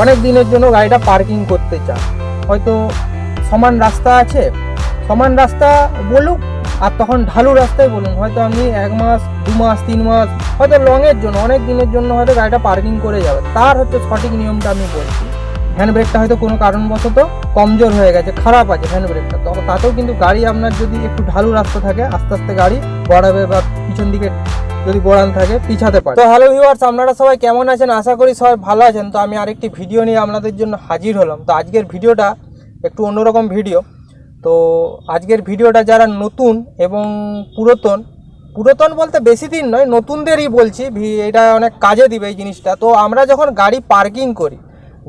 অনেক দিনের জন্য গাড়িটা পার্কিং করতে চান। হয়তো সমান রাস্তা আছে। সমান রাস্তা বলুক, আর তখন ঢালু রাস্তায় বলুন। হয়তো আপনি এক মাস, দু মাস, তিন মাস, হয়তো লংয়ের জন্য, অনেক দিনের জন্য হয়তো গাড়িটা পার্কিং করে যাবে। তার হচ্ছে সঠিক নিয়মটা আমি বলছি। হ্যান্ড ব্রেকটা হয়তো কোনো কারণবশত কমজোর হয়ে গেছে, খারাপ আছে হ্যান্ড ব্রেকটা। তো তাতেও কিন্তু গাড়ি আপনার যদি একটু ঢালু রাস্তা থাকে, আস্তে আস্তে গাড়ি গড়াবে বা পিছন দিকে যদি গোড়ান থাকে, পিছাতে পারে তো হ্যালো ভিউয়ার্স আপনারা সবাই কেমন আছেন? আশা করি সবাই ভালো আছেন। তো আমি আরেকটি ভিডিও নিয়ে আপনাদের জন্য হাজির হলাম। তো আজকের ভিডিওটা একটু অন্যরকম ভিডিও তো আজকের ভিডিওটা যারা নতুন এবং পুরাতন পুরাতন বলতে বেশি দিন নয়, নতুনদেরই বলছি এটা অনেক কাজে দিবে এই জিনিসটা। তো আমরা যখন গাড়ি পার্কিং করি,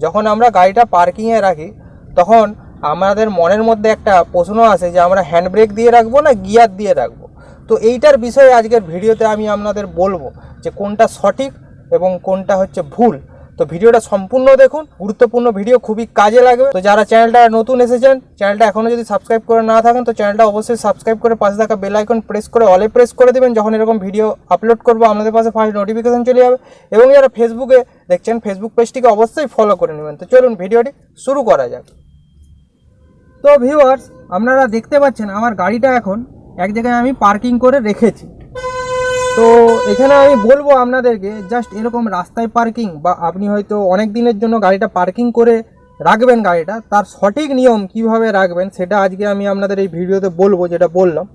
যখন আমরা গাড়িটা পার্কিংয়ে রাখি, তখন আমাদের মনের মধ্যে একটা প্রশ্ন আসে যে, আমরা হ্যান্ড ব্রেক দিয়ে রাখব না গিয়ার দিয়ে রাখব? তো এইটার বিষয়ে আজকের ভিডিওতে আমি আপনাদের বলব যে কোনটা সঠিক এবং কোনটা হচ্ছে ভুল। তো ভিডিওটা সম্পূর্ণ দেখুন, গুরুত্বপূর্ণ ভিডিও, খুবই কাজে লাগবে। তো যারা চ্যানেলটা নতুন এসেছেন, চ্যানেলটা এখনও যদি সাবস্ক্রাইব করে না থাকেন, তো চ্যানেলটা অবশ্যই সাবস্ক্রাইব করে পাশে থাকা বেল আইকন প্রেস করে অলে প্রেস করে দেবেন যখন এরকম ভিডিও আপলোড করব, আপনাদের পাশে ফার্স্ট নোটিফিকেশান চলে যাবে। এবং যারা ফেসবুকে দেখছেন, ফেসবুক পেজটিকে অবশ্যই ফলো করে নেবেন। তো চলুন ভিডিওটি শুরু করা যাক। তো ভিউয়ার্স আপনারা দেখতে পাচ্ছেন আমার গাড়িটা এখন এক জায়গায় আমি পার্কিং করে রেখেছি। তো এখানে আমি বলব আপনাদেরকে জাস্ট এরকম রাস্তায় পার্কিং বা আপনি হয়তো অনেক দিনের জন্য গাড়িটা পার্কিং করে রাখবেন গাড়িটা, তার সঠিক নিয়ম কীভাবে রাখবেন সেটা আজকে আমি আপনাদের এই ভিডিওতে বলব যেটা বললাম।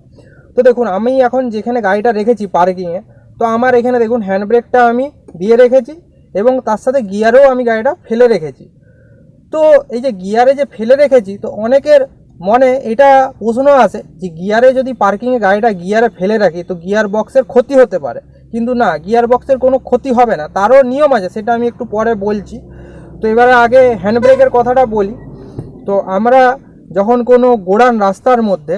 তো দেখুন, আমি এখন যেখানে গাড়িটা রেখেছি পার্কিংয়ে তো আমার এখানে দেখুন হ্যান্ড ব্রেকটা আমি দিয়ে রেখেছি এবং তার সাথে গিয়ারেও আমি গাড়িটা ফেলে রেখেছি। তো এই যে গিয়ারে যে ফেলে রেখেছি, তো অনেকের মনে এটা প্রশ্ন আসে যে গিয়ারে যদি পার্কিংয়ে গাড়িটা গিয়ারে ফেলে রাখি, তো গিয়ার বক্সের ক্ষতি হতে পারে। কিন্তু না, গিয়ার বক্সের কোনো ক্ষতি হবে না। তারও নিয়ম আছে, সেটা আমি একটু পরে বলছি। তো এবারে আগে হ্যান্ড ব্রেকের কথাটা বলি। তো আমরা যখন কোনো গোড়ান রাস্তার মধ্যে,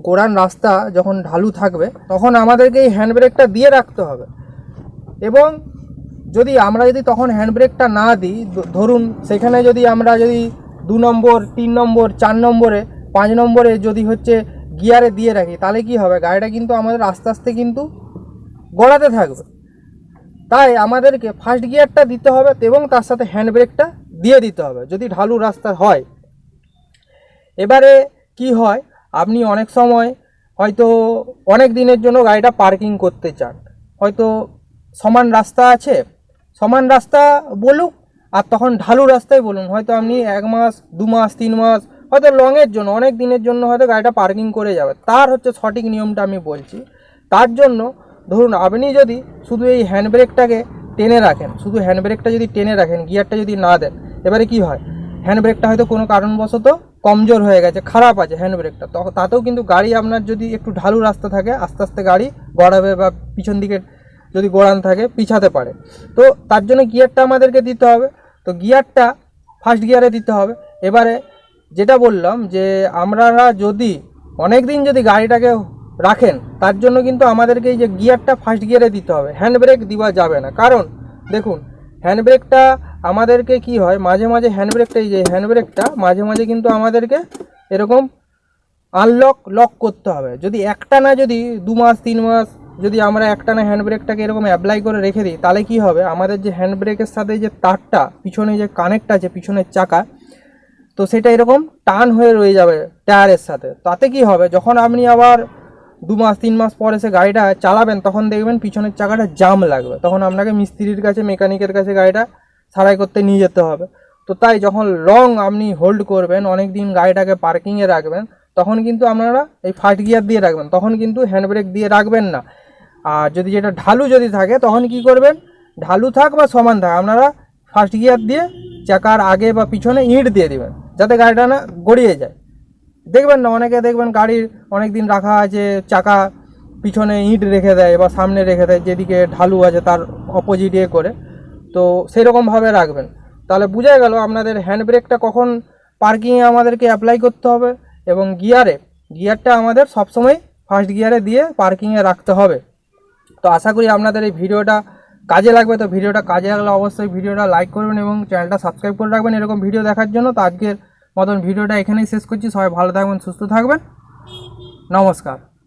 গোড়ান রাস্তা যখন ঢালু থাকবে, তখন আমাদেরকে এই হ্যান্ড ব্রেকটা দিয়ে রাখতে হবে। এবং যদি আমরা যদি তখন হ্যান্ড ব্রেকটা না দিই, ধরুন সেখানে যদি আমরা যদি দু নম্বর, তিন নম্বর, চার নম্বরে, পাঁচ নম্বরে যদি হচ্ছে গিয়ারে দিয়ে রাখি, তাহলে কি হবে? গাড়িটা কিন্তু আমাদের আস্তে আস্তে কিন্তু গড়াতে থাকবে। তাই আমাদেরকে ফার্স্ট গিয়ারটা দিতে হবে এবং তার সাথে হ্যান্ড ব্রেকটা দিয়ে দিতে হবে, যদি ঢালু রাস্তা হয়। এবারে কি হয়? আপনি অনেক সময় হয়তো অনেক দিনের জন্য গাড়িটা পার্কিং করতে চান। হয়তো সমান রাস্তা আছে, সমান রাস্তা বলুক আর তখন ঢালু রাস্তায় বলুন, হয়তো আপনি এক মাস, দু মাস, তিন মাস, হয়তো লংয়ের জন্য, অনেক দিনের জন্য হয়তো গাড়িটা পার্কিং করে যাবে। তার হচ্ছে সঠিক নিয়মটা আমি বলছি। তার জন্য ধরুন, আপনি যদি শুধু এই হ্যান্ড ব্রেকটাকে টেনে রাখেন, শুধু হ্যান্ড ব্রেকটা যদি টেনে রাখেন গিয়ারটা যদি না দেন, এবারে কি হয়? হ্যান্ড ব্রেকটা হয়তো কোনো কারণবশত কমজোর হয়ে গেছে, খারাপ আছে হ্যান্ড ব্রেকটা তো তাতেও কিন্তু গাড়ি আপনার যদি একটু ঢালু রাস্তা থাকে, আস্তে আস্তে গাড়ি গড়াবে বা পিছন দিকে যদি গোড়ান থাকে, পিছাতে পারে। তো তার জন্য গিয়ারটা আমাদেরকে দিতে হবে। তো গিয়ারটা ফার্স্ট গিয়ারে দিতে হবে। এবারে যেটা বললাম যে আপনারা যদি অনেক দিন যদি গাড়িটাকে রাখেন, তার জন্য কিন্তু আমাদেরকে এই যে গিয়ারটা ফার্স্ট গিয়ারে দিতে হবে। হ্যান্ড ব্রেক দেওয়া যাবে না। কারণ দেখুন হ্যান্ড ব্রেকটা আমাদেরকে কি হয়, মাঝে মাঝে হ্যান্ড ব্রেকটা এই যে হ্যান্ড ব্রেকটা মাঝে মাঝে কিন্তু আমাদেরকে এরকম আনলক লক করতে হবে। যদি একটা না যদি দু মাস, তিন মাস যদি আমরা একটা না হ্যান্ড ব্রেকটাকে এরকম অ্যাপ্লাই করে রেখে দিই, তাহলে কি হবে? আমাদের যে হ্যান্ড ব্রেকের সাথে যে তারটা, পিছনে যে কানেক্ট আছে, পিছনের চাকা, তো সেটা এরকম টান হয়ে রয়ে যাবে টায়ারের সাথে। তাতে কি হবে? যখন আপনি আবার দু মাস, তিন মাস পর এসে গাড়িটা চালাবেন, তখন দেখবেন পিছনের চাকাটা জাম লাগবে। তখন আপনাকে মিস্ত্রির কাছে মেকানিকের কাছে গাড়িটা সারাই করতে নিয়ে যেতে হবে। তো তাই যখন লং আপনি হোল্ড করবেন অনেক দিন গাড়িটাকে পার্কিংয়ে রাখবেন, তখন কিন্তু আপনারা এই ফার্স্ট গিয়ার দিয়ে রাখবেন। তখন কিন্তু হ্যান্ড ব্রেক দিয়ে রাখবেন না। আর যদি যেটা ঢালু যদি থাকে, তখন কি করবেন? ঢালু থাক বা সমান থাক, আপনারা ফার্স্ট গিয়ার দিয়ে চাকার আগে বা পিছনে ইঁট দিয়ে দেবেন, যাতে গাড়িটা না গড়িয়ে যায়। দেখবেন না, অনেকে দেখবেন গাড়ির অনেক দিন রাখা আছে, চাকা পিছনে ইঁট রেখে দেয় বা সামনে রেখে দেয়, যেদিকে ঢালু আছে তার অপোজিট ইয়ে করে। তো সেরকমভাবে রাখবেন। তাহলে বোঝা গেল, আপনাদের হ্যান্ড ব্রেকটা কখন পার্কিংয়ে আমাদেরকে অ্যাপ্লাই করতে হবে এবং গিয়ারে গিয়ারটা আমাদের সবসময় ফার্স্ট গিয়ারে দিয়ে পার্কিংয়ে রাখতে হবে। তো আশা করি আপনাদের এই ভিডিওটা কাজে লাগবে। তো ভিডিওটা কাজে লাগলে অবশ্যই ভিডিওটা লাইক করবেন এবং চ্যানেলটা সাবস্ক্রাইব করে রাখবেন এরকম ভিডিও দেখার জন্য। তো আজকের মতন ভিডিওটা এখানেই শেষ করছি। সবাই ভালো থাকবেন, সুস্থ থাকবেন। নমস্কার।